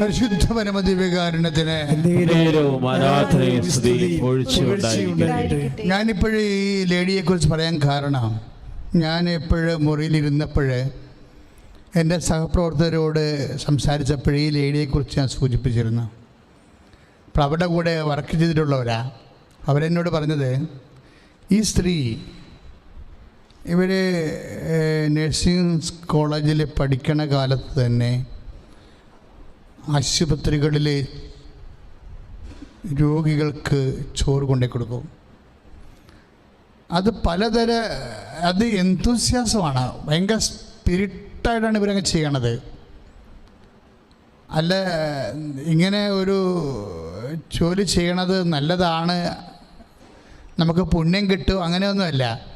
പരിശുദ്ധ പരമദിവ്യകാരുണ്യത്തിന് നേരവും ആരാധനയും സ്തുതിയും ഒഴിച്ചുകൊണ്ടായിരിക്കട്ടെ ഉണ്ടായിരിക്കട്ടെ. ഞാനിപ്പോഴും ഈ ലേഡിയെ കുറിച്ച് പറയാൻ കാരണം ഞാൻ എപ്പോഴും മുറിയിലിരുന്നപ്പോൾ എന്റെ സഹപ്രവർത്തകരോട് സംസാരിച്ചപ്പോൾ ഈ ലേഡിയെക്കുറിച്ച് ഞാൻ സൂചിപ്പിച്ചിരുന്നു. അപ്പോൾ അവിടെ കൂടെ വർക്ക് ചെയ്തിട്ടുള്ളവരാ. അവരെന്നോട് പറഞ്ഞത് ഈ സ്ത്രീ ഇവർ നഴ്സിംഗ് കോളേജിൽ പഠിക്കണ കാലത്ത് തന്നെ ആശുപത്രികളിൽ രോഗികൾക്ക് ചോറ് കൊണ്ടേ കൊടുക്കും. അത് പലതര അത് എന്തുസ്യാസമാണ് ഭയങ്കര സ്പിരിറ്റായിട്ടാണ് ഇവരങ്ങ് ചെയ്യണത്. അല്ല ഇങ്ങനെ ഒരു ജോലി ചെയ്യണത് നല്ലതാണ്. നമുക്ക് പുണ്യം കിട്ടും. അങ്ങനെയൊന്നുമല്ല.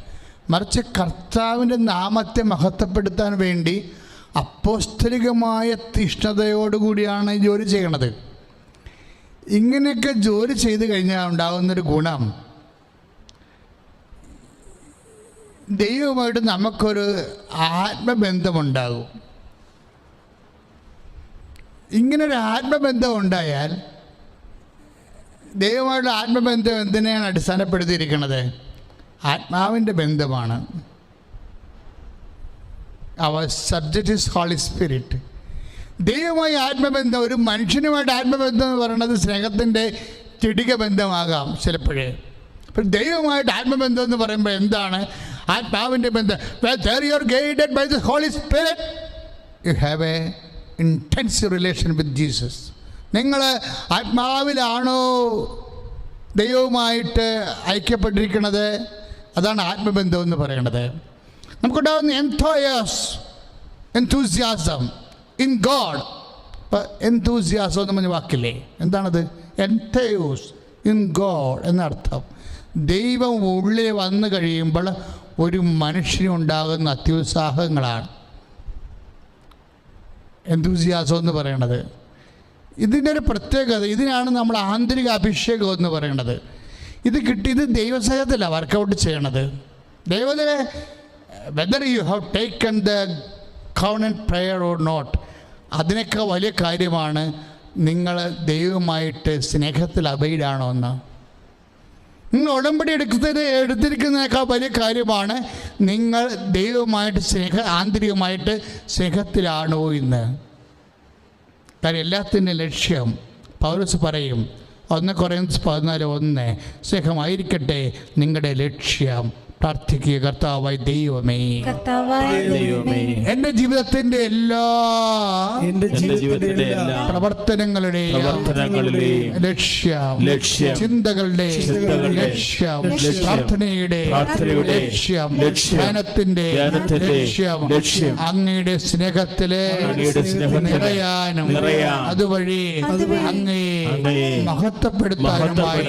മറിച്ച് കർത്താവിന്റെ നാമത്തെ മഹത്വപ്പെടുത്താൻ വേണ്ടി അപ്പോസ്തലികമായ തീഷ്ണതയോടുകൂടിയാണ് ജോലി ചെയ്യണത്. ഇങ്ങനെയൊക്കെ ജോലി ചെയ്ത് കഴിഞ്ഞാൽ ഉണ്ടാകുന്നൊരു ഗുണം. ദൈവമായിട്ട് നമുക്കൊരു ആത്മബന്ധമുണ്ടാകും. ഇങ്ങനൊരു ആത്മബന്ധം ഉണ്ടായാൽ ദൈവമായിട്ടുള്ള ആത്മബന്ധം എന്തിനെയാണ് അടിസ്ഥാനപ്പെടുത്തിയിരിക്കുന്നത് ആത്മാവിന്റെ ബന്ധമാണ്. അവർ സബ്ജക്റ്റ് ഇസ് ഹോളി സ്പിരിറ്റ് ദൈവമായി ആത്മബന്ധം ഒരു മനുഷ്യനുമായിട്ട് ആത്മബന്ധം എന്ന് പറയുന്നത് സ്നേഹത്തിന്റെ ചെടിക ബന്ധമാകാം ചിലപ്പോഴേ. അപ്പം ദൈവമായിട്ട് ആത്മബന്ധം എന്ന് പറയുമ്പോൾ എന്താണ്? ആത്മാവിന്റെ ബന്ധം. You are guided by the holy spirit you have a intense relation with Jesus നിങ്ങൾ ആത്മാവിലാണോ ദൈവവുമായിട്ട് ഐക്യപ്പെട്ടിരിക്കുന്നത്? അതാണ് ആത്മബന്ധം എന്ന് പറയുന്നത്. നമുക്കുണ്ടാകുന്ന എൻതോയസ് എൻതൂസിയാസം ഇൻ ഗോഡ് ഇപ്പം എൻതൂസിയാസം എന്ന് പറഞ്ഞ വാക്കില്ലേ? എന്താണത്? എൻതയോസ് ഇൻ ഗോഡ് എന്നർത്ഥം. ദൈവം ഉള്ളിൽ വന്നു കഴിയുമ്പോൾ ഒരു മനുഷ്യനുണ്ടാകുന്ന അത്യുത്സാഹങ്ങളാണ്. എന്തൂസിയാസം എന്ന് പറയണത്. ഇതിന്റെ ഒരു പ്രത്യേകത ഇതിനാണ് നമ്മൾ ആന്തരിക അഭിഷേകം എന്ന് പറയണത്. ഇത് കിട്ടിയത് ദൈവസഹത്തിലാണ് വർക്കൗട്ട് ചെയ്യണത്. ദൈവത്തിലെ whether you have taken the covenant prayer or not അതിനൊക്കെ വലിയ കാര്യമാണ് നിങ്ങൾ ദൈവമായിട്ട് സ്നേഹത്തിൽ അബൈഡാണോ എന്ന്. നിങ്ങൾ ഉടമ്പടി എടുക്കുന്നത് എടുത്തിരിക്കുന്നതിനേക്കാൾ വലിയ കാര്യമാണ് നിങ്ങൾ ദൈവമായിട്ട് സ്നേഹ ആന്തരികമായിട്ട് സ്നേഹത്തിലാണോ ഇന്ന് കാര്യം എല്ലാത്തിന്റെ ലക്ഷ്യം പൗരസ് പറയും ഒന്ന് കുറയുന്ന പതിനാല് ഒന്ന് സ്നേഹമായിരിക്കട്ടെ നിങ്ങളുടെ ലക്ഷ്യം. പ്രാർത്ഥിക്കുക കർത്താവായി ദൈവമേ എന്റെ ജീവിതത്തിന്റെ എല്ലാ എന്റെ ജീവിതത്തിന്റെ ജീവിതത്തിന്റെ എല്ലാ പ്രവർത്തനങ്ങളുടെ പ്രവർത്തനങ്ങളുടെയും പ്രവർത്തനങ്ങളുടെയും ലക്ഷ്യം ലക്ഷ്യം ചിന്തകളുടെ ലക്ഷ്യം ലക്ഷ്യം പ്രാർത്ഥനയുടെ ലക്ഷ്യം ധ്യാനത്തിന്റെ ലക്ഷ്യം ലക്ഷ്യം അങ്ങയുടെ സ്നേഹത്തിലെ നിറയാനും അതുവഴി അങ്ങയെ മഹത്വപ്പെടുത്താനുമായി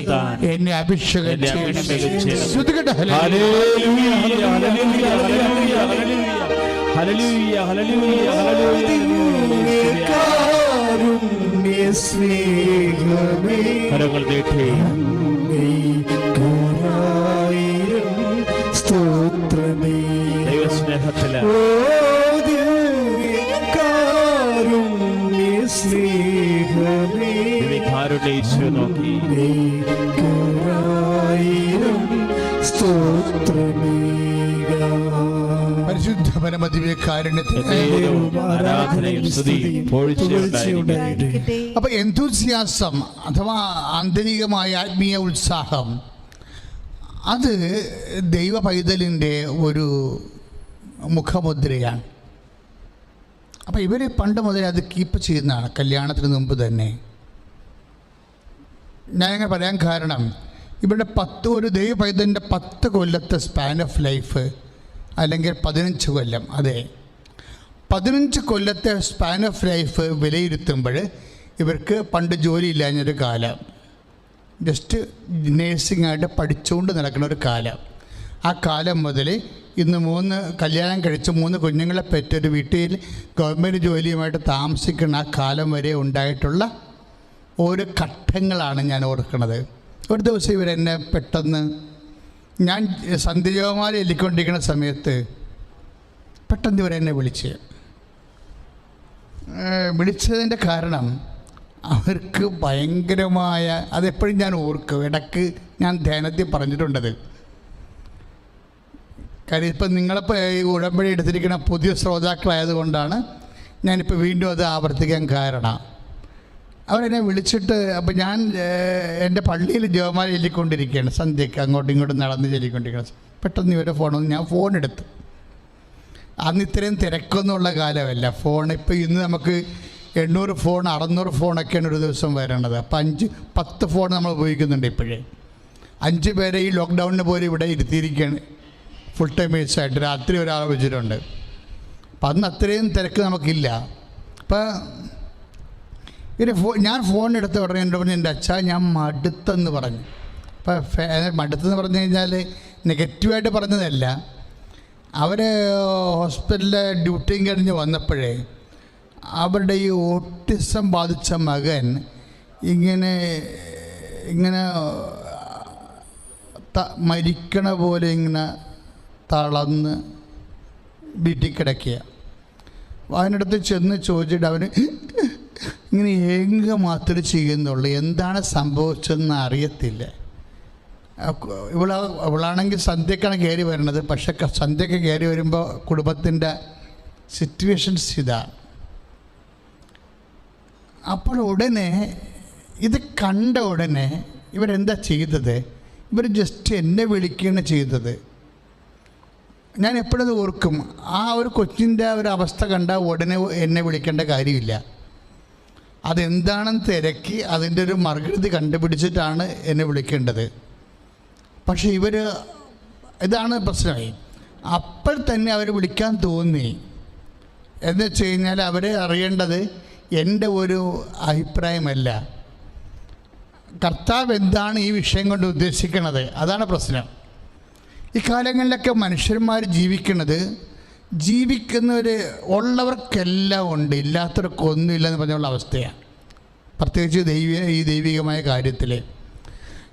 എന്നെ അഭിഷേകം ചെയ്യണമേ. കരങ്ങൾ നീട്ടി സ്തോത്രമേ ദൈവസ്നേഹത്തിൽ സ്നേഹമേ നോക്കി ആയിരം അപ്പോൾ എന്തൂസിയാസം അഥവാ ആന്തരികമായ ആത്മീയ ഉത്സാഹം അത് ദൈവ പൈതലിന്റെ ഒരു മുഖമുദ്രയാണ്. അപ്പോൾ ഇവർ പണ്ട് മുതലേ അത് കീപ്പ് ചെയ്യുന്നതാണ് കല്യാണത്തിന് മുമ്പ് തന്നെ. ഞാൻ അങ്ങനെ പറയാൻ കാരണം ഇവരുടെ പത്ത് ഒരു ദൈവ പൈതലിന്റെ പത്ത് കൊല്ലത്തെ സ്പാൻ ഓഫ് ലൈഫ് അല്ലെങ്കിൽ പതിനഞ്ച് കൊല്ലം അതെ. പതിനഞ്ച് കൊല്ലത്തെ സ്പാൻ ഓഫ് ലൈഫ് വിലയിരുത്തുമ്പോൾ ഇവർക്ക് പണ്ട് ജോലി ഇല്ലാഞ്ഞൊരു കാലം. ജസ്റ്റ് നേഴ്സിംഗ് ആയിട്ട് പഠിച്ചുകൊണ്ട് നടക്കുന്ന ഒരു കാലം. ആ കാലം മുതൽ ഇന്ന് മൂന്ന് കല്യാണം കഴിച്ച് മൂന്ന് കുഞ്ഞുങ്ങളെ പെറ്റൊരു വീട്ടിൽ ഗവൺമെന്റ് ജോലിയുമായിട്ട് താമസിക്കുന്ന ആ കാലം വരെ ഉണ്ടായിട്ടുള്ള ഓരോ ഘട്ടങ്ങളാണ് ഞാൻ ഓർക്കുന്നത്. ഒരു ദിവസം ഇവരെന്നെ പെട്ടെന്ന് ഞാൻ സന്ധ്യജോമാല എല്ലിക്കൊണ്ടിരിക്കുന്ന സമയത്ത് പെട്ടെന്ന് ഇവരെ എന്നെ വിളിച്ച്. വിളിച്ചതിന്റെ കാരണം അവർക്ക് ഭയങ്കരമായ അതെപ്പോഴും ഞാൻ ഓർക്കും. ഇടയ്ക്ക് ഞാൻ ധ്യാനത്തിൽ പറഞ്ഞിട്ടുണ്ടത്. കാര്യം ഇപ്പം നിങ്ങളിപ്പോൾ ഈ ഉടമ്പടി എടുത്തിരിക്കുന്ന പുതിയ ശ്രോതാക്കളായതുകൊണ്ടാണ് ഞാനിപ്പോൾ വീണ്ടും അത് ആവർത്തിക്കാൻ കാരണം. അവരെന്നെ വിളിച്ചിട്ട് അപ്പോൾ ഞാൻ എന്റെ പള്ളിയിൽ ജോമാല ചൊല്ലിക്കൊണ്ടിരിക്കുകയാണ് സന്ധ്യയ്ക്ക് അങ്ങോട്ടും ഇങ്ങോട്ടും നടന്ന് ചൊല്ലിക്കൊണ്ടിരിക്കണം പെട്ടെന്ന് ഇവരുടെ ഫോൺ വന്ന് ഞാൻ ഫോൺ എടുത്തു. അന്ന് ഇത്രയും തിരക്കൊന്നുമുള്ള കാലമല്ല. ഫോൺ ഇപ്പോൾ ഇന്ന് നമുക്ക് എണ്ണൂറ് ഫോൺ അറുന്നൂറ് ഫോണൊക്കെയാണ് ഒരു ദിവസം വരണത്. അപ്പം അഞ്ച് പത്ത് ഫോൺ നമ്മൾ ഉപയോഗിക്കുന്നുണ്ട് ഇപ്പോഴേ. അഞ്ച് പേരെ ഈ ലോക്ക്ഡൗണിന് പോലും ഇവിടെ ഇരുത്തിയിരിക്കുകയാണ്. ഫുൾ ടൈമേഴ്സായിട്ട് രാത്രി ഒരാളെ വെച്ചിട്ടുണ്ട് അപ്പം അന്ന് അത്രയും തിരക്ക് നമുക്കില്ല. അപ്പം ഇവർ ഫോ ഞാൻ ഫോൺ എടുത്ത ഉടനെ എന്റെ പറഞ്ഞു എന്റെ അച്ഛാ ഞാൻ മടുത്തെന്ന് പറഞ്ഞു. അപ്പം ഫേ- മടുത്തെന്ന് പറഞ്ഞു കഴിഞ്ഞാൽ നെഗറ്റീവായിട്ട് പറഞ്ഞതല്ല. അവർ ഹോസ്പിറ്റലിലെ ഡ്യൂട്ടിയും കഴിഞ്ഞ് വന്നപ്പോഴേ അവരുടെ ഈ ഓട്ടിസം ബാധിച്ച മകൻ ഇങ്ങനെ ഇങ്ങനെ മരിക്കണ പോലെ ഇങ്ങനെ തളർന്ന് വീട്ടിൽ കിടക്കുക. അതിനടുത്ത് ചെന്ന് ചോദിച്ചിട്ട് അവന് ഇങ്ങനെ ഏങ്ക മാത്രമേ ചെയ്യുന്നുള്ളൂ. എന്താണ് സംഭവിച്ചതെന്ന് അറിയത്തില്ല. ഇവള ഇവളാണെങ്കിൽ സന്ധ്യക്കാണ് കയറി വരുന്നത് പക്ഷെ സന്ധ്യക്ക് കയറി വരുമ്പോൾ കുടുംബത്തിന്റെ സിറ്റുവേഷൻസ് ഇതാണ് അപ്പോൾ ഉടനെ ഇത് കണ്ട ഉടനെ ഇവരെന്താ ചെയ്തത്? ഇവർ ജസ്റ്റ് എന്നെ വിളിക്കുകയാണ് ചെയ്തത്. ഞാൻ എപ്പോഴത് ഓർക്കും. ആ ഒരു കൊച്ചിന്റെ ഒരു അവസ്ഥ കണ്ട ഉടനെ എന്നെ വിളിക്കേണ്ട കാര്യമില്ല. അതെന്താണെന്ന് തിരക്കി അതിന്റെ ഒരു മറുകൃതി കണ്ടുപിടിച്ചിട്ടാണ് എന്നെ വിളിക്കേണ്ടത്. പക്ഷേ ഇവർ ഇതാണ് പ്രശ്നമായി അപ്പോൾ തന്നെ അവർ വിളിക്കാൻ തോന്നി. എന്ന് വെച്ച് കഴിഞ്ഞാൽ അവരെ അറിയേണ്ടത് എന്റെ ഒരു അഭിപ്രായമല്ല. കർത്താവ് എന്താണ് ഈ വിഷയം കൊണ്ട് ഉദ്ദേശിക്കുന്നത് അതാണ് പ്രശ്നം. ഇക്കാലങ്ങളിലൊക്കെ കാലങ്ങളിലൊക്കെ മനുഷ്യന്മാർ ജീവിക്കുന്നത് ജീവിക്കുന്നവർ ഉള്ളവർക്കെല്ലാം ഉണ്ട്. ഇല്ലാത്തവർക്കൊന്നുമില്ല എന്ന് പറഞ്ഞുള്ള അവസ്ഥയാണ്. പ്രത്യേകിച്ച് ദൈവ ഈ ദൈവികമായ കാര്യത്തിൽ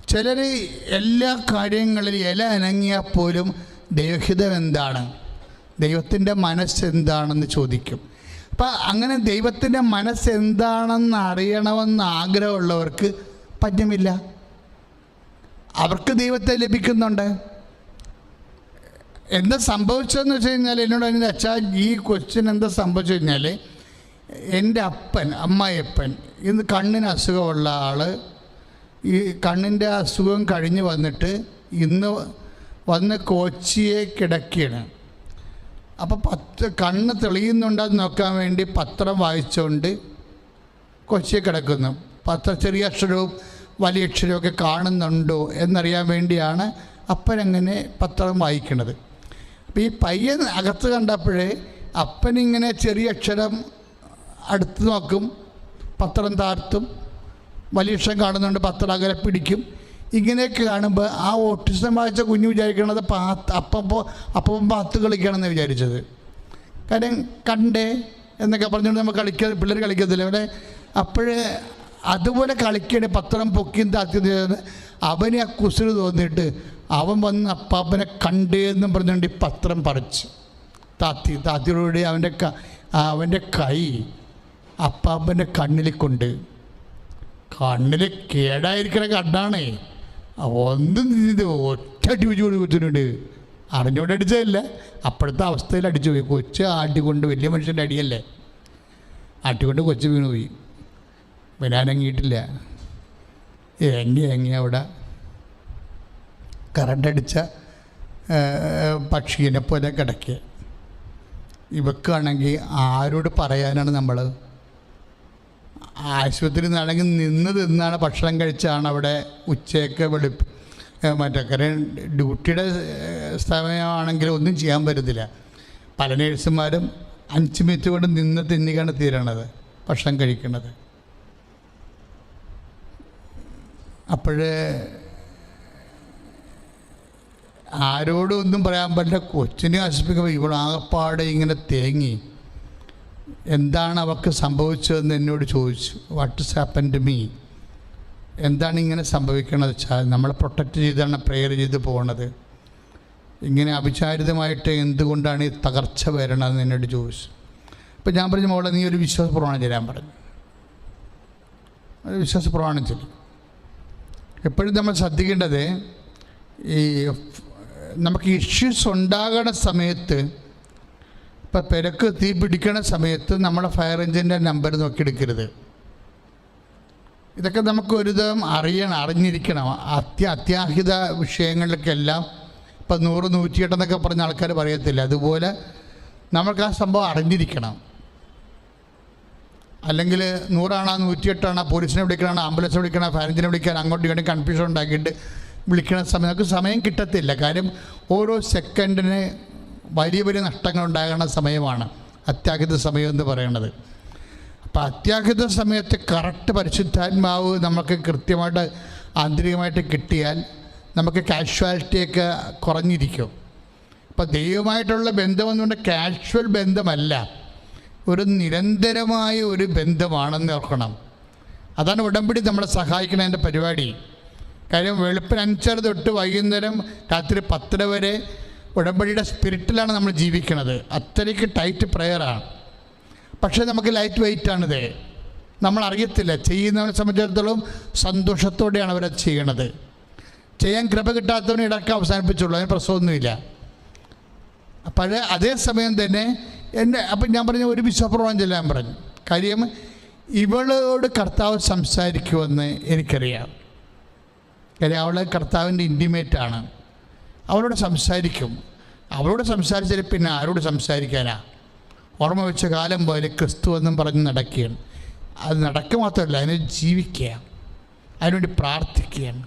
ചിലർ എല്ലാ കാര്യങ്ങളിലും ഇല അനങ്ങിയാൽ പോലും ദൈവഹിതം എന്താണ്? ദൈവത്തിന്റെ മനസ്സെന്താണെന്ന് ചോദിക്കും. അപ്പം അങ്ങനെ ദൈവത്തിന്റെ മനസ്സെന്താണെന്ന് അറിയണമെന്ന് ആഗ്രഹമുള്ളവർക്ക് പറ്റുമില്ല അവർക്ക് ദൈവത്തെ ലഭിക്കുന്നുണ്ട്. എന്താ സംഭവിച്ചതെന്ന് വെച്ച് കഴിഞ്ഞാൽ എന്നോട് അതിന്റെ അച്ഛാ ഈ ക്വസ്റ്റ്യൻ എന്താ സംഭവിച്ചു കഴിഞ്ഞാൽ എന്റെ അപ്പൻ അമ്മായിയപ്പൻ ഇന്ന് കണ്ണിന് അസുഖമുള്ള ആൾ ഈ കണ്ണിന്റെ അസുഖം കഴിഞ്ഞ് വന്നിട്ട് ഇന്ന് വന്ന് കോച്ചിയെ കിടക്കുകയാണ്. അപ്പോൾ പത്ത് കണ്ണ് തെളിയുന്നുണ്ടെന്ന് നോക്കാൻ വേണ്ടി പത്രം വായിച്ചുകൊണ്ട് കൊച്ചിയെ കിടക്കുന്നു. പത്ര ചെറിയ അക്ഷരവും വലിയ അക്ഷരവും ഒക്കെ കാണുന്നുണ്ടോ എന്നറിയാൻ വേണ്ടിയാണ് അപ്പനങ്ങനെ പത്രം വായിക്കുന്നത് അപ്പോൾ ഈ പയ്യൻ അകത്ത് കണ്ടപ്പോഴേ അപ്പനിങ്ങനെ ചെറിയ അക്ഷരം അടുത്ത് നോക്കും പത്രം താഴ്ത്തും വലിയ അക്ഷരം കാണുന്നുണ്ട് പത്രം അകലെ പിടിക്കും. ഇങ്ങനെയൊക്കെ കാണുമ്പോൾ ആ ഓട്ടിസം വായിച്ച കുഞ്ഞ് വിചാരിക്കണത് പാത്ത് അപ്പം അപ്പം പാത്ത് കളിക്കണമെന്ന് വിചാരിച്ചത്. കാര്യം കണ്ടേ എന്നൊക്കെ പറഞ്ഞുകൊണ്ട് നമ്മൾ കളിക്ക പിള്ളേർ കളിക്കത്തില്ല. അവിടെ അപ്പോഴേ അതുപോലെ കളിക്കണേ പത്രം പൊക്കിയും താത്തി അവന് ആ കുസിൽ തോന്നിയിട്ട് അവൻ വന്ന് അപ്പാപ്പനെ കണ്ടേ എന്നും പറഞ്ഞുകൊണ്ട് ഈ പത്രം പറിച്ച്. താത്തി താത്തിയോടുകൂടി അവന്റെ ക അവന്റെ കൈ അപ്പാപ്പന്റെ കണ്ണിൽ കൊണ്ട്. കണ്ണിൽ കേടായിരിക്കണ കണ്ണാണേ. ഒന്നും ഒറ്റ അടി വെച്ച് കൊച്ചിനുണ്ട് അറിഞ്ഞുകൊണ്ട് അടിച്ചതല്ല. അപ്പോഴത്തെ അവസ്ഥയിൽ അടിച്ചു പോയി. കൊച്ച് ആട്ടിക്കൊണ്ട് വലിയ മനുഷ്യന്റെ അടിയല്ലേ. ആട്ടിക്കൊണ്ട് കൊച്ച് വീണു പോയി. വരാനങ്ങിയിട്ടില്ല. എങ്ങി എങ്ങി അവിടെ? കറണ്ട് അടിച്ച ഏ, പക്ഷീനെ പോലെ കിടക്കുക. ഇവക്കാണെങ്കിൽ ആരോട് പറയാനാണ് നമ്മൾ? ആശുപത്രി നിന്നാണെങ്കിൽ നിന്ന് തിന്നാണ് ഭക്ഷണം കഴിച്ചാണ് അവിടെ ഉച്ചയൊക്കെ വെളുപ്പ് മറ്റേ കാര്യം ഡ്യൂട്ടിയുടെ സമയമാണെങ്കിൽ ഒന്നും ചെയ്യാൻ പറ്റത്തില്ല. പല നേഴ്സുമാരും അഞ്ച് മിനിറ്റ് കൊണ്ട് നിന്ന് തിന്നിക്കാണ് തീരണത് ഭക്ഷണം കഴിക്കുന്നത് അപ്പോഴേ ആരോടും ഒന്നും പറയാൻ പറ്റില്ല. കൊച്ചിനെ നശിപ്പിക്കുമ്പോൾ ഇവളാകപ്പാടെ ഇങ്ങനെ തേങ്ങി. എന്താണ് അവൾക്ക് സംഭവിച്ചതെന്ന് എന്നോട് ചോദിച്ചു. What is happen to me എന്താണ് ഇങ്ങനെ സംഭവിക്കണത്? വെച്ചാൽ നമ്മളെ പ്രൊട്ടക്റ്റ് ചെയ്താണ് പ്രെയർ ചെയ്ത് പോകണത് ഇങ്ങനെ അവിചാരിതമായിട്ട് എന്തുകൊണ്ടാണ് ഈ തകർച്ച വരണതെന്ന് എന്നോട് ചോദിച്ചു. അപ്പോൾ ഞാൻ പറഞ്ഞു മോളെ നീ ഒരു വിശ്വാസ പ്രമാണം ചെയ്യാൻ പറഞ്ഞു ഒരു വിശ്വാസ പ്രമാണം ചെയ്യും എപ്പോഴും നമ്മൾ ശ്രദ്ധിക്കേണ്ടത് ഈ നമുക്ക് ഇഷ്യൂസ് ഉണ്ടാകണ സമയത്ത് ഇപ്പം പെരക്ക് തീ പിടിക്കണ സമയത്ത് നമ്മളെ ഫയർ എഞ്ചിന്റെ നമ്പർ നോക്കിയെടുക്കരുത്. ഇതൊക്കെ നമുക്ക് ഒരുതം അറിയണം അറിഞ്ഞിരിക്കണം. അത്യ അത്യാഹിത വിഷയങ്ങളിലേക്കെല്ലാം ഇപ്പം നൂറ് നൂറ്റിയെട്ടെന്നൊക്കെ പറഞ്ഞ ആൾക്കാർ പറയത്തില്ല. അതുപോലെ നമ്മൾക്ക് ആ സംഭവം അറിഞ്ഞിരിക്കണം. അല്ലെങ്കിൽ നൂറാണോ നൂറ്റിയെട്ടാണോ പോലീസിനെ വിളിക്കണോ ആംബുലൻസിനെ വിളിക്കണോ ഫയർ എഞ്ചിനെ വിളിക്കാൻ അങ്ങോട്ടും ഇങ്ങോട്ടും കൺഫ്യൂഷൻ ഉണ്ടാക്കിയിട്ട് വിളിക്കണ സമയം. നമുക്ക് സമയം കിട്ടത്തില്ല. കാര്യം ഓരോ സെക്കൻഡിന് വലിയ വലിയ നഷ്ടങ്ങൾ ഉണ്ടാകുന്ന സമയമാണ് അത്യാഹിത സമയം എന്ന് പറയുന്നത്. അപ്പം അത്യാഹിത സമയത്ത് കറക്റ്റ് പരിശുദ്ധാത്മാവ് നമുക്ക് കൃത്യമായിട്ട് ആന്തരികമായിട്ട് കിട്ടിയാൽ നമുക്ക് കാഷ്വാലിറ്റിയൊക്കെ കുറഞ്ഞിരിക്കും. അപ്പം ദൈവമായിട്ടുള്ള ബന്ധമെന്നുകൊണ്ട് കാഷ്വൽ ബന്ധമല്ല. ഒരു നിരന്തരമായ ഒരു ബന്ധമാണെന്ന് ഓർക്കണം. അതാണ് ഉടമ്പടി നമ്മളെ സഹായിക്കുന്നതിന്റെ പരിപാടി. കാര്യം വെളുപ്പിന് അഞ്ചര തൊട്ട് വൈകുന്നേരം രാത്രി പത്തര വരെ ഉടമ്പടിയുടെ സ്പിരിറ്റിലാണ് നമ്മൾ ജീവിക്കുന്നത് അത്രയ്ക്ക് ടൈറ്റ് പ്രെയറാണ് പക്ഷേ നമുക്ക് ലൈറ്റ് വെയിറ്റ് ആണിത്. നമ്മൾ അറിയത്തില്ല ചെയ്യുന്നവനെ സംബന്ധിച്ചിടത്തോളം സന്തോഷത്തോടെയാണ് അവരത് ചെയ്യണത്. ചെയ്യാൻ കൃപ കിട്ടാത്തവനെ ഇടയ്ക്ക് അവസാനിപ്പിച്ചുള്ളൂ അതിന് പ്രശ്നമൊന്നുമില്ല. അപ്പോൾ അതേസമയം തന്നെ എന്റെ അപ്പം ഞാൻ പറഞ്ഞ ഒരു വിശ്വപ്രമാണം ചെല്ലാൻ പറഞ്ഞു. കാര്യം ഇവളോട് കർത്താവ് സംസാരിക്കുമെന്ന് എനിക്കറിയാം. കാര്യം അവൾ കർത്താവിന്റെ ഇന്റിമേറ്റാണ് അവളോട് സംസാരിക്കും. അവളോട് സംസാരിച്ചാൽ പിന്നെ ആരോട് സംസാരിക്കാനാ? ഓർമ്മ വെച്ച കാലം പോലെ ക്രിസ്തു എന്നും പറഞ്ഞ് നടക്കുകയാണ്. അത് നടക്കുക മാത്രമല്ല അതിനെ ജീവിക്കുക അതിനുവേണ്ടി പ്രാർത്ഥിക്കുകയാണ്.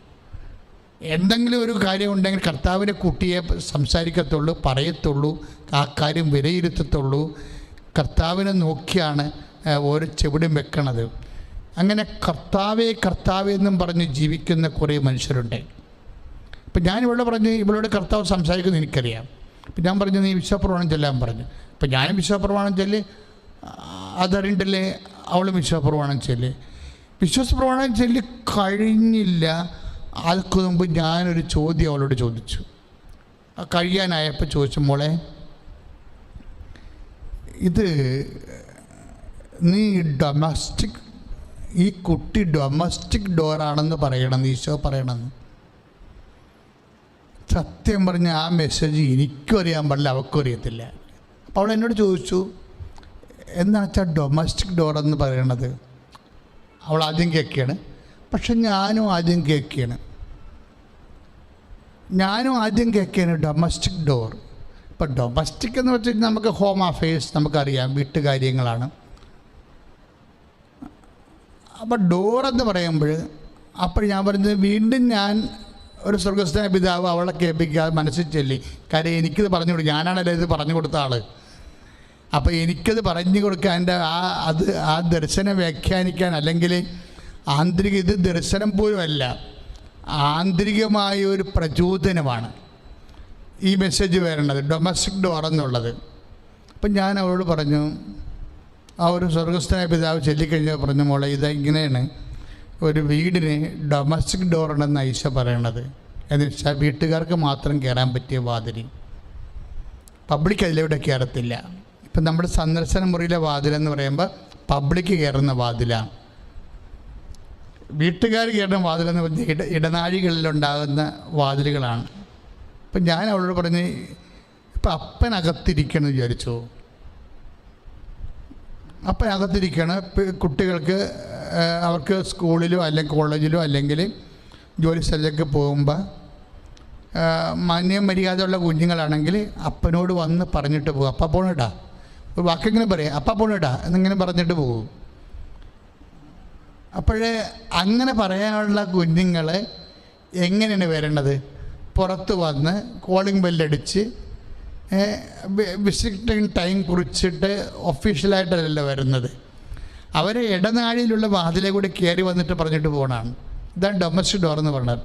എന്തെങ്കിലും ഒരു കാര്യം ഉണ്ടെങ്കിൽ കർത്താവിനെ കുട്ടിയെ സംസാരിക്കത്തുള്ളൂ പറയത്തുള്ളൂ ആ കാര്യം വിലയിരുത്തത്തുള്ളൂ. കർത്താവിനെ നോക്കിയാണ് ഓരോ ചെവിടും വെക്കണത്. അങ്ങനെ കർത്താവേ കർത്താവേ എന്നും പറഞ്ഞ് ജീവിക്കുന്ന കുറേ മനുഷ്യരുണ്ട്. അപ്പം ഞാൻ ഇവളോട് പറഞ്ഞ് ഇവളോട് കർത്താവ് സംസാരിക്കുന്നത് എനിക്കറിയാം. അപ്പം ഞാൻ പറഞ്ഞു നീ വിശ്വപ്രമാണം ചെല്ലാൻ പറഞ്ഞു. അപ്പം ഞാനും വിശ്വപ്രമാണം ചൊല്ലി അതറിണ്ടല്ലേ അവളും വിശ്വപ്രമാണം ചൊല്ലി. വിശ്വാസപ്രമാണം ചെല്ലി കഴിഞ്ഞില്ല. അതിക്ക് മുമ്പ് ഞാനൊരു ചോദ്യം അവളോട് ചോദിച്ചു. കഴിയാനായപ്പോൾ ചോദിച്ചു മോളെ ഇത് നീ ഡൊമസ്റ്റിക് ഈ കുട്ടി ഡൊമസ്റ്റിക് ഡോറാണെന്ന് പറയണം ഈശോ പറയണമെന്ന് സത്യം പറഞ്ഞ ആ മെസ്സേജ് എനിക്കും അറിയാൻ പാടില്ല അവൾക്കും അറിയത്തില്ല. അപ്പോൾ അവൾ എന്നോട് ചോദിച്ചു എന്താണെന്ന് വെച്ചാൽ ഡൊമസ്റ്റിക് ഡോർ എന്ന് പറയണത്? അവൾ ആദ്യം കേൾക്കുകയാണ്. പക്ഷെ ഞാനും ആദ്യം കേൾക്കുകയാണ്. ഞാനും ആദ്യം കേൾക്കുകയാണ് ഡൊമസ്റ്റിക് ഡോർ. ഇപ്പം ഡൊമസ്റ്റിക് എന്ന് വെച്ചാൽ നമുക്ക് ഹോം അഫയേഴ്സ് നമുക്കറിയാം വീട്ടുകാര്യങ്ങളാണ്. അപ്പം ഡോർ എന്ന് പറയുമ്പോൾ അപ്പോൾ ഞാൻ പറഞ്ഞത് വീണ്ടും ഞാൻ ഒരു സ്വർഗസ്ഥ പിതാവ് അവളെ കേൾപ്പിക്കാതെ മനസ്സിൽ ചൊല്ലി. കാര്യം എനിക്കിത് പറഞ്ഞു കൊടുക്കും ഞാനാണല്ലോ ഇത് പറഞ്ഞു കൊടുത്ത ആൾ അപ്പോൾ എനിക്കത് പറഞ്ഞു കൊടുക്കാൻ എന്റെ ആ അത് ആ ദർശനം വ്യാഖ്യാനിക്കാൻ അല്ലെങ്കിൽ ആന്തരിക ഇത് ദർശനം പോലും അല്ല. ആന്തരികമായ ഒരു പ്രചോദനമാണ് ഈ മെസ്സേജ് വരേണ്ടത്. ഡൊമസ്റ്റിക് ഡോർ എന്നുള്ളത്. അപ്പം ഞാൻ അവളോട് പറഞ്ഞു ആ ഒരു സ്വർഗസ്ഥനായ പിതാവ് ചൊല്ലിക്കഴിഞ്ഞാൽ പറഞ്ഞ മോളെ ഇത് ഇങ്ങനെയാണ് ഒരു വീടിന് ഡൊമസ്റ്റിക് ഡോർ ഉണ്ടെന്ന് ഐശ പറയണത്. എന്ന് വെച്ചാൽ വീട്ടുകാർക്ക് മാത്രം കയറാൻ പറ്റിയ വാതിൽ പബ്ലിക് അതിലൂടെ കയറത്തില്ല. ഇപ്പം നമ്മുടെ സന്ദർശന മുറിയിലെ വാതിലെന്ന് പറയുമ്പോൾ പബ്ലിക് കയറുന്ന വാതിലാണ് വീട്ടുകാർ കയറുന്ന വാതിലെന്ന് പറഞ്ഞാൽ ഇട ഇടനാഴികളിലുണ്ടാകുന്ന വാതിലുകളാണ്. അപ്പം ഞാൻ അവളോട് പറഞ്ഞ് ഇപ്പം അപ്പനകത്തിരിക്കണം വിചാരിച്ചു. അപ്പനകത്തിരിക്കണം ഇപ്പം കുട്ടികൾക്ക് അവർക്ക് സ്കൂളിലോ അല്ലെങ്കിൽ കോളേജിലോ അല്ലെങ്കിൽ ജോലി സ്ഥലത്തേക്ക് പോകുമ്പോൾ മാന്യം മര്യാദയുള്ള കുഞ്ഞുങ്ങളാണെങ്കിൽ അപ്പനോട് വന്ന് പറഞ്ഞിട്ട് പോകും. അപ്പ പോണേട്ടാ. ഒരു വാക്കെങ്കിലും പറയാം. അപ്പ പോണേട്ടാ. എന്നിങ്ങനെ പറഞ്ഞിട്ട് പോകും. അപ്പോഴേ അങ്ങനെ പറയാനുള്ള കുഞ്ഞുങ്ങളെ എങ്ങനെയാണ് വരേണ്ടത്? പുറത്ത് വന്ന് കോളിംഗ് ബെല്ലടിച്ച് വിസിറ്റിംഗ് ടൈം കുറിച്ചിട്ട് ഒഫീഷ്യലായിട്ടല്ല വരുന്നത്. അവർ ഇടനാഴിയിലുള്ള വാതിലെ കൂടി കയറി വന്നിട്ട് പറഞ്ഞിട്ട് പോകണമാണ് ഇതാണ് ഡൊമസ്റ്റിക് ഡോർ എന്ന് പറഞ്ഞത്.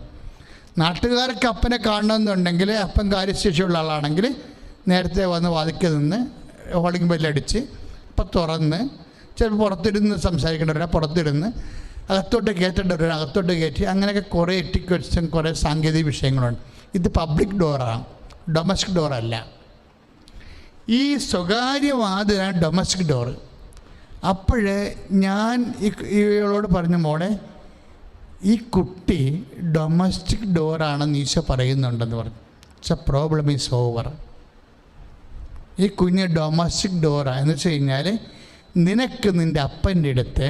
നാട്ടുകാർക്ക് അപ്പനെ കാണണമെന്നുണ്ടെങ്കിൽ അപ്പൻ കാര്യശേഷിയുള്ള ആളാണെങ്കിൽ നേരത്തെ വന്ന് വാതിക്കൽ നിന്ന് ഹോളിംഗ് ബെല്ലടിച്ച് അപ്പം തുറന്ന് ചിലപ്പോൾ പുറത്തിരുന്ന് സംസാരിക്കേണ്ടവരാ പുറത്തിരുന്ന് അകത്തോട്ട് കയറ്റേണ്ടവരാ അകത്തോട്ട് കയറ്റി അങ്ങനെയൊക്കെ കുറേ എറ്റിക്വറ്റ്സും കുറേ സാങ്കേതിക വിഷയങ്ങളുണ്ട്. ഇത് പബ്ലിക് ഡോറാണ്. ഡൊമസ്റ്റിക് ഡോറല്ല. ഈ സ്വകാര്യ വാതിലാണ് ഡൊമസ്റ്റിക് ഡോർ. അപ്പോഴേ ഞാൻ ഇവളോട് പറഞ്ഞു മോളെ ഈ കുട്ടി ഡൊമസ്റ്റിക് ഡോറാണെന്ന് ഈശോ പറയുന്നുണ്ടെന്ന് പറഞ്ഞു. പക്ഷെ പ്രോബ്ലം ഈസ് ഓവർ ഈ കുഞ്ഞ് ഡൊമസ്റ്റിക് ഡോറാണ് എന്ന് വെച്ച് കഴിഞ്ഞാൽ നിനക്ക് നിന്റെ അപ്പന്റെ അടുത്ത്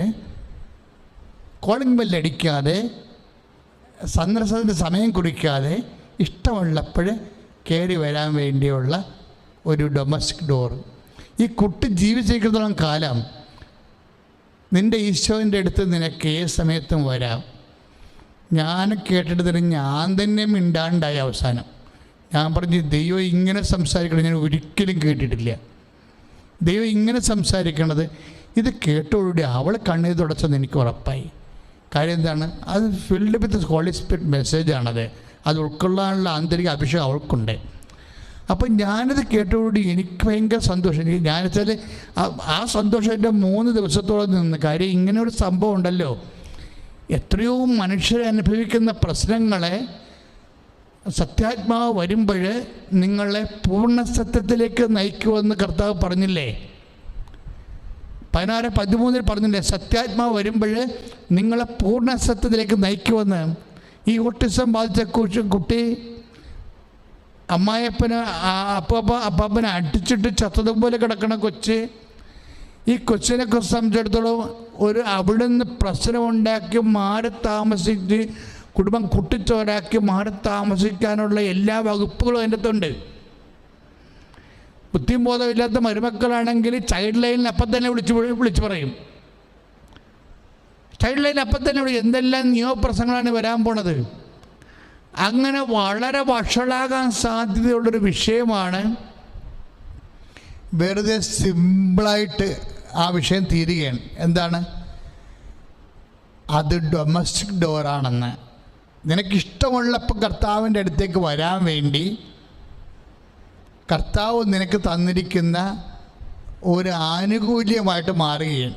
കോളിംഗ് ബെല്ലടിക്കാതെ സന്ദർശനത്തിന് സമയം കുടിക്കാതെ ഇഷ്ടമുള്ളപ്പോൾ കയറി വരാൻ വേണ്ടിയുള്ള ഒരു ഡൊമസ്റ്റിക് ഡോർ ഈ കുട്ടി ജീവിച്ചിരിക്കുന്നിടത്തോളം കാലം നിന്റെ ഈശോന്റെ അടുത്ത് നിനക്ക് ഏത് സമയത്തും വരാം. ഞാൻ കേട്ടിട്ട് ഞാൻ തന്നെ മിണ്ടാണ്ടായി അവസാനം. ഞാൻ പറഞ്ഞു ദൈവം ഇങ്ങനെ സംസാരിക്കണം ഞാൻ ഒരിക്കലും കേട്ടിട്ടില്ല. ദൈവം ഇങ്ങനെ സംസാരിക്കണത് ഇത് കേട്ടോടുകൂടി അവൾ കണ്ണീർ തുടച്ചെന്ന് എനിക്ക് ഉറപ്പായി. കാര്യം എന്താണ്? അത് ഫിൽഡ് വിത്ത് ഹോളി സ്പിരിറ്റ് മെസ്സേജാണത് അത് ഉൾക്കൊള്ളാനുള്ള ആന്തരിക അഭിഷേകം അവൾക്കുണ്ട്. അപ്പം ഞാനത് കേട്ടോടുകൂടി എനിക്ക് ഭയങ്കര സന്തോഷം. എനിക്ക് ഞാൻ വെച്ചാൽ ആ- സന്തോഷം എന്റെ മൂന്ന് ദിവസത്തോളം നിന്ന് കാര്യം ഇങ്ങനെ ഒരു സംഭവം ഉണ്ടല്ലോ. എത്രയോ മനുഷ്യർ അനുഭവിക്കുന്ന പ്രശ്നങ്ങളെ സത്യാത്മാവ് വരുമ്പോൾ നിങ്ങളെ പൂർണ സത്യത്തിലേക്ക് നയിക്കുമെന്ന് കർത്താവ് പറഞ്ഞില്ലേ? പതിനാറ് പതിമൂന്നിൽ പറഞ്ഞില്ലേ? സത്യാത്മാവ് വരുമ്പോൾ നിങ്ങളെ പൂർണ സത്യത്തിലേക്ക് നയിക്കുമെന്ന്. ഈ ഓട്ടിസം ബാധിച്ച കുട്ടി അമ്മായപ്പന് അപ്പാപ്പ അപ്പാപ്പനെ അടിച്ചിട്ട് ചത്തതുപോലെ കിടക്കണ കൊച്ച്. ഈ കൊച്ചിനെ കുറിച്ച് സംബന്ധിച്ചിടത്തോളം ഒരു അവിടെ നിന്ന് പ്രശ്നമുണ്ടാക്കി മാറി താമസിച്ച് കുടുംബം കുട്ടിച്ചോരാക്കി മാറി താമസിക്കാനുള്ള എല്ലാ വകുപ്പുകളും അതിന്റെ അകത്തുണ്ട്. ബുദ്ധിയും ബോധമില്ലാത്ത മരുമക്കളാണെങ്കിൽ ചൈൽഡ് ലൈനിൽ അപ്പം തന്നെ വിളിച്ച് വിളിച്ച് പറയും. ചൈൽഡ് ലൈനിൽ അപ്പം തന്നെ വിളിക്കും എന്തെല്ലാം നിയമപ്രശ്നങ്ങളാണ് വരാൻ പോണത്? അങ്ങനെ വളരെ വഷളാകാൻ സാധ്യതയുള്ളൊരു വിഷയമാണ് വെറുതെ സിമ്പിളായിട്ട് ആ വിഷയം തീരുകയാണ്. എന്താണ്? അത് ഡൊമസ്റ്റിക് ഡോറാണെന്ന്. നിനക്കിഷ്ടമുള്ളപ്പോൾ കർത്താവിന്റെ അടുത്തേക്ക് വരാൻ വേണ്ടി കർത്താവ് നിനക്ക് തന്നിരിക്കുന്ന ഒരു ആനുകൂല്യമായിട്ട് മാറുകയാണ്.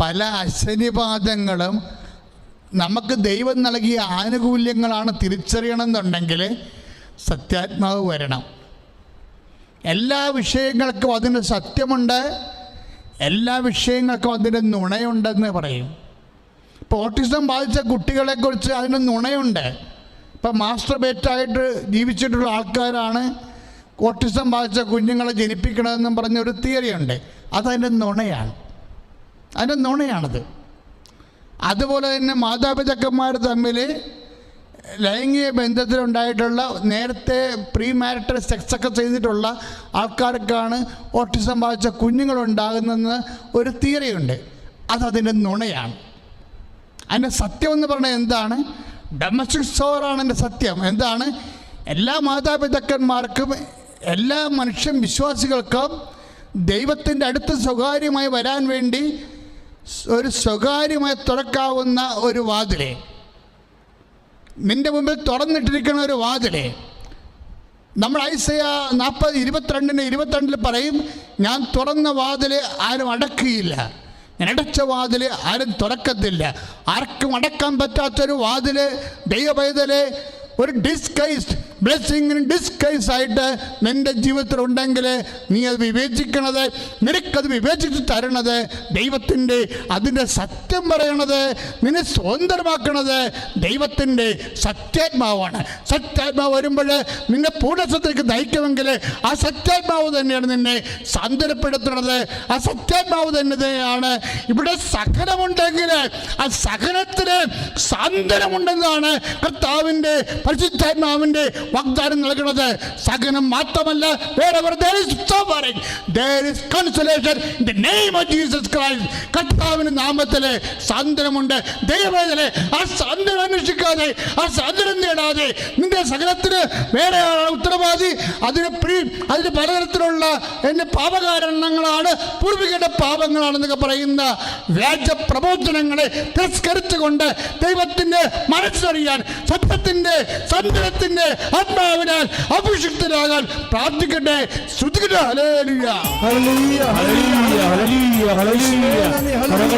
പല അശനിപാതങ്ങളും നമുക്ക് ദൈവം നൽകിയ ആനുകൂല്യങ്ങളാണ് തിരിച്ചറിയണമെന്നുണ്ടെങ്കിൽ സത്യാത്മാവ് വരണം. എല്ലാ വിഷയങ്ങൾക്കും അതിന് സത്യമുണ്ട് എല്ലാ വിഷയങ്ങൾക്കും അതിന് നുണയുണ്ടെന്ന് പറയും. ഇപ്പോൾ ഓട്ടിസം ബാധിച്ച കുട്ടികളെക്കുറിച്ച് അതിന് നുണയുണ്ട്. ഇപ്പം മാസ്റ്റർ ബേറ്റായിട്ട് ജീവിച്ചിട്ടുള്ള ആൾക്കാരാണ് ഓട്ടിസം ബാധിച്ച കുഞ്ഞുങ്ങളെ ജനിപ്പിക്കണമെന്നും പറഞ്ഞ ഒരു തിയറിയുണ്ട്. അതതിന്റെ നുണയാണ്. അതിന്റെ നുണയാണത്. അതുപോലെ തന്നെ മാതാപിതാക്കന്മാർ തമ്മിൽ ലൈംഗിക ബന്ധത്തിലുണ്ടായിട്ടുള്ള നേരത്തെ പ്രീ മാരിറ്റൽ സെക്സ് ഒക്കെ ചെയ്തിട്ടുള്ള ആൾക്കാർക്കാണ് ഓട്ടിസം ബാധിച്ച കുഞ്ഞുങ്ങളുണ്ടാകുന്നെന്ന് ഒരു തിയറിയുണ്ട് അതതിന്റെ നുണയാണ്. അതിന്റെ സത്യം എന്ന് പറഞ്ഞാൽ എന്താണ്? ഡൊമസ്റ്റിക് സോറാണ് എന്റെ സത്യം. എന്താണ്? എല്ലാ മാതാപിതാക്കന്മാർക്കും എല്ലാ മനുഷ്യൻ വിശ്വാസികൾക്കും ദൈവത്തിന്റെ അടുത്ത് സ്വകാര്യമായി വരാൻ വേണ്ടി ഒരു സ്വകാര്യമായി തുറക്കാവുന്ന ഒരു വാതിലെ. നിന്റെ മുമ്പിൽ തുറന്നിട്ടിരിക്കുന്ന ഒരു വാതിലെ. നമ്മൾ ഐസയ നാൽപ്പത് ഇരുപത്തിരണ്ടിന് ഇരുപത്തിരണ്ടിൽ പറയും ഞാൻ തുറന്ന വാതിൽ ആരും അടക്കുകയില്ല ഞാൻ അടച്ച വാതിൽ ആരും തുറക്കത്തില്ല. ആർക്കും അടക്കാൻ പറ്റാത്തൊരു വാതിൽ ദൈവപൈതൽ ഒരു ഡിസ്കൈസ്ഡ് ബ്ലെസ്സിങ്ങിന് ഡിസ്കൈസ് ആയിട്ട് നിന്റെ ജീവിതത്തിൽ ഉണ്ടെങ്കിൽ നീ അത് വിവേചിക്കണത് നിനക്കത് വിവേചിച്ച് തരണത് ദൈവത്തിന്റെ അതിന്റെ സത്യം പറയണത് നിന്നെ സ്വതന്ത്രമാക്കണത് ദൈവത്തിന്റെ സത്യാത്മാവാണ്. സത്യാത്മാവ് വരുമ്പോൾ നിന്നെ പൂർണസത്തിലേക്ക് നയിക്കുമെങ്കിൽ ആ സത്യാത്മാവ് തന്നെയാണ് നിന്നെ സാന്ത്വനപ്പെടുത്തുന്നത്. ആ സത്യാത്മാവ് തന്നെയാണ് ഇവിടെ സഹനമുണ്ടെങ്കിൽ ആ സഹനത്തിന് സാന്ത്വനമുണ്ടെന്നാണ് കർത്താവിന്റെ പരിശുദ്ധാത്മാവിന്റെ വാഗ്ദാനം നൽകുന്നത് സഹനം മാത്രമല്ല. കർത്താവിന് നാമത്തിലെ സാന്ത്വനമുണ്ട്. ദൈവവേദനെ ആ സാന്ത്വനം അന്വേഷിക്കാതെ ആ സാന്ത്വനം നേടാതെ നിന്റെ സകലത്തിന് വേറെ ഉത്തരവാദി. അതിന് പ്രീ അതിന് പലതരത്തിലുള്ള എന്റെ പാപകാരണങ്ങളാണ് പൂർവികരുടെ പാപങ്ങളാണെന്നൊക്കെ പറയുന്ന വ്യാജ പ്രബോധനങ്ങളെ തിരസ്കരിച്ചുകൊണ്ട് ദൈവത്തിന്റെ മനസ്സറിയാൻ സത്യത്തിന്റെ സന്തുലത്തിന്റെ ആത്മാവിനാൽ അഭിഷിക്തനാകാൻ പ്രാർത്ഥിക്കട്ടെ.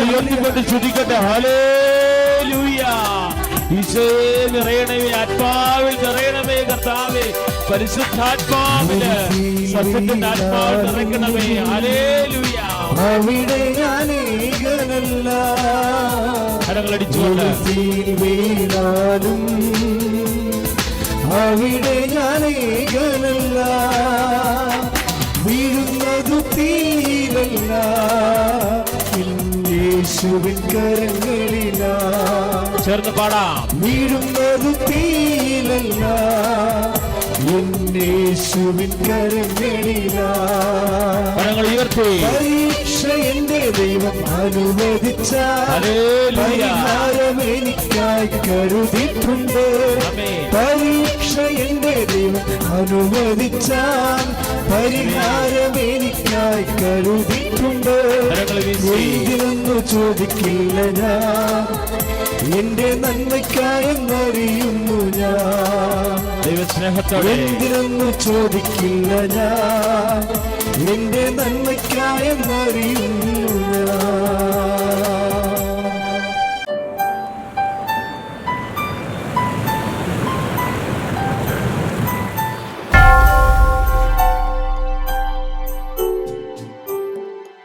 ഉയർത്തിക്കൊണ്ട്. ഈശോയെ നിറയണമേ ആത്മാവിൽ നിറയണമേ കർത്താവേ. പരിശുദ്ധാത്മാവിൽ സത്യത്തിന്റെ ആത്മാവിൽ നിറയ്ക്കണമേ. അവിടെ അവിടെ ഞാൻ ഏകനല്ല വീഴുന്നതു തീരല്ല. യേശുവിൻ കരങ്ങളിലാ. ചേർന്ന് പാടാം. വീഴുന്നത് തീയിലല്ല എന്നേശുവിൻ കരങ്ങളില. ഉയർത്തി. പരീക്ഷ എന്റെ ദൈവം അനുവദിച്ച എനിക്കായി കരുതിയിട്ടുണ്ട്. പരീക്ഷ എന്റെ ദൈവം അനുവദിച്ച പരിഹാരം എനിക്കായി കരുതിയിട്ടുണ്ട്. എന്തിനൊന്നു ചോദിക്കില്ല ഞാൻ എന്റെ നന്മയ്ക്കായെന്നറിയുന്നു ഞാൻ. ദൈവസ്നേഹത്തോടെ എന്തിനൊന്നും ചോദിക്കില്ല ഞാൻ. എന്റെ നന്മയ്ക്കായെന്നറിയുന്നു ഞാൻ.